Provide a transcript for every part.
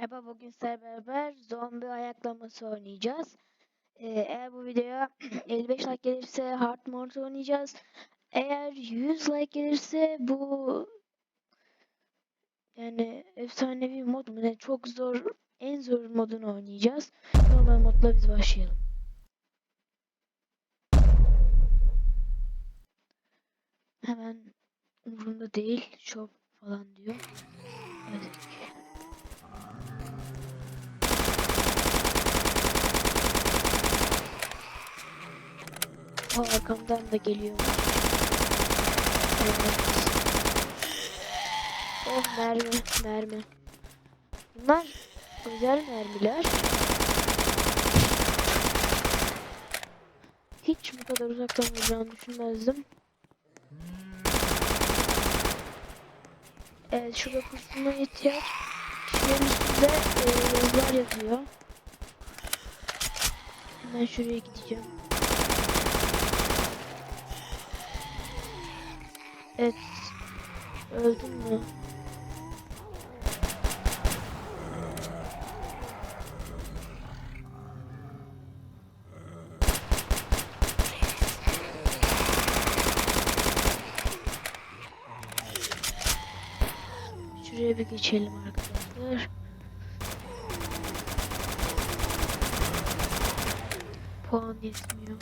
Merhaba, bugün sizlerle beraber zombi ayaklaması oynayacağız. Ee, eğer bu videoya 55 like gelirse Hard Mode oynayacağız. Eğer 100 like gelirse bu yani efsanevi mod mu ne çok zor en zor modunu oynayacağız. Normal modla biz başlayalım. Hemen umurumda değil. Shop falan diyor. O arkamdan da geliyor. Evet. Oh mermi, mermi. Bunlar özel mermiler. Hiç bu kadar uzaktan vuracağını düşünmezdim. Evet şurada kurtulma ihtiyaç. Kişilerin üstünde e, yazılar yazıyor. Hemen şuraya gideceğim. Evet. Öldün mü? Şuraya bir geçelim arkadaşlar. Puan yetmiyor.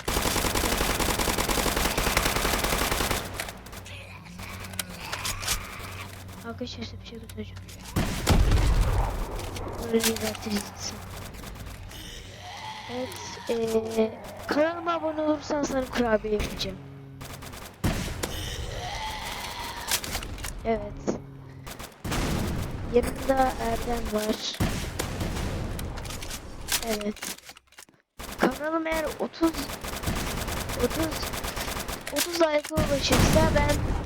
Arkadaşlar size bir şey göstereceğim. Böyle vertiricisi. Evet. Ee, kanalıma abone olursan sana kurabiye yapacağım. Evet. Yanımda Erdem var. Evet. Kanalım eğer 30 30 30 like ulaşırsa ben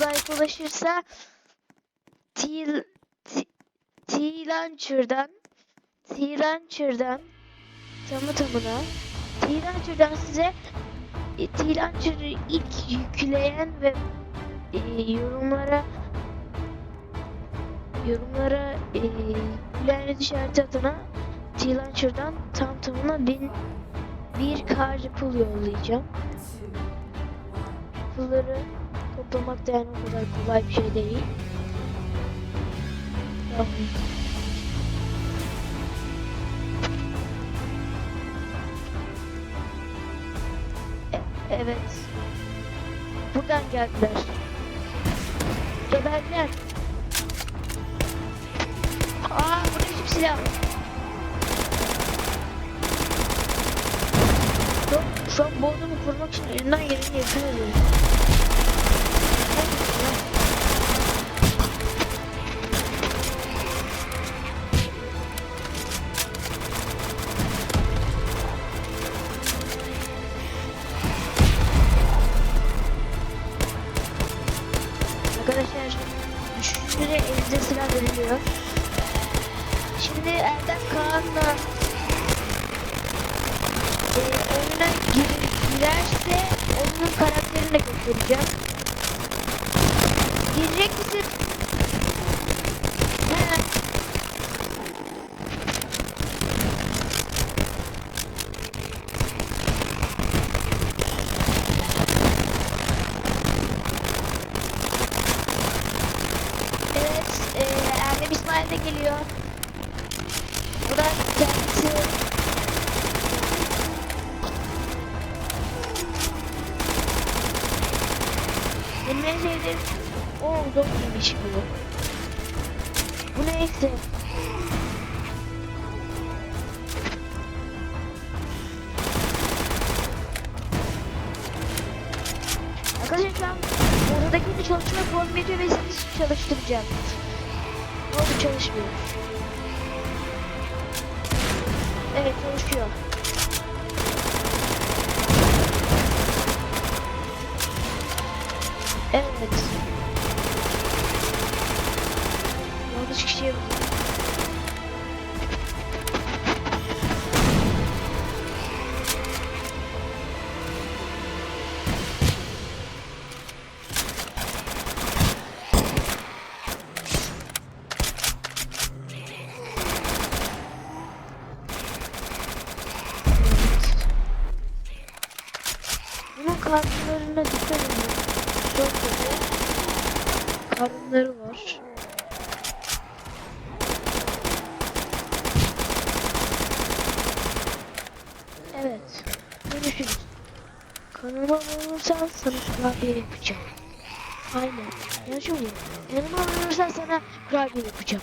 30 like ulaşırsa T T- T-Launcher'dan T-Launcher'dan tamı tamına T-Launcher'dan size e, T-Launcher'ı ilk yükleyen ve e, yorumlara yorumlara e, gülen işareti atana T-Launcher'dan tam tamına bin bir kar pul yollayacağım. Pulları toplamak da yani o kadar kolay bir şey değil. Tamam. E- evet. Buradan geldiler. Geberdiler. Aa bu ne biçim silah? Yok şu an bu adamı vurmak için elimden geleni yapıyorum. Arkadaşlar düşünceli elinize silah veriliyor. Şimdi Erdem Kaan'la e, oyuna gir, girerse onun karakterini de göstereceğim. Girecek misin? Evet, e, Erdem İsmail de geliyor. Bu da kendisi. Benim en sevdiğim... Oo, zombiymiş bu. Bu neyse. Arkadaşlar şu an ortadaki çalışma form ediyor ve çalıştıracağım. Ne oldu çalışmıyor. Evet çalışıyor. Evet. Yanlış kişiye vurdum. Karnlarına dikkat edin. Çok kötü. Karınları var. Evet. Görüşürüz. Kanalıma abone olursan sana kurabiye yapacağım. Aynen. Ya şimdi yanıma abone sana kurabiye yapacağım.